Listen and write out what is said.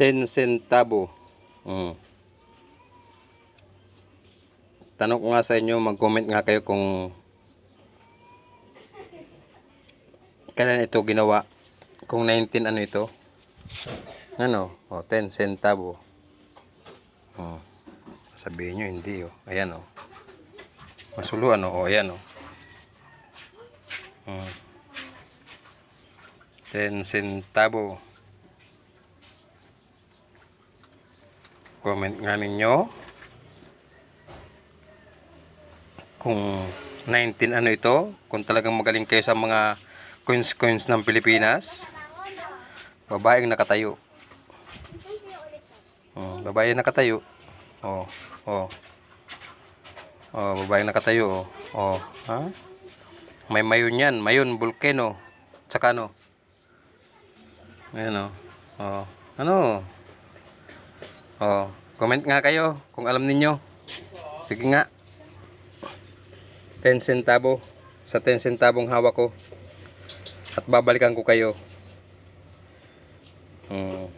10 centavo. Mm. Tanong ko nga sa inyo, mag-comment nga kayo kung kailan ito ginawa. Kung 19 ano ito. Ano? O, 10 centavo. Oh. Sabihin nyo, hindi oh. Ayan oh. Masuluan oh. O, ayan oh. Hmm. 10 centavo. Comment nga ninyo kung 19 ano ito, kung talagang magaling kayo sa mga coins coins ng Pilipinas. Babaeng nakatayo. Oh, babae nakatayo. Oh, oh. Oh, babae nakatayo. Oh, oh. ha? May mayon yan, mayon volcano. Tsaka ano? Ayan oh. Oh, ano? Oh, comment nga kayo kung alam ninyo. Sige nga. 10 centavo sa 10 centavong hawak ko. At babalikan ko kayo. Hmm.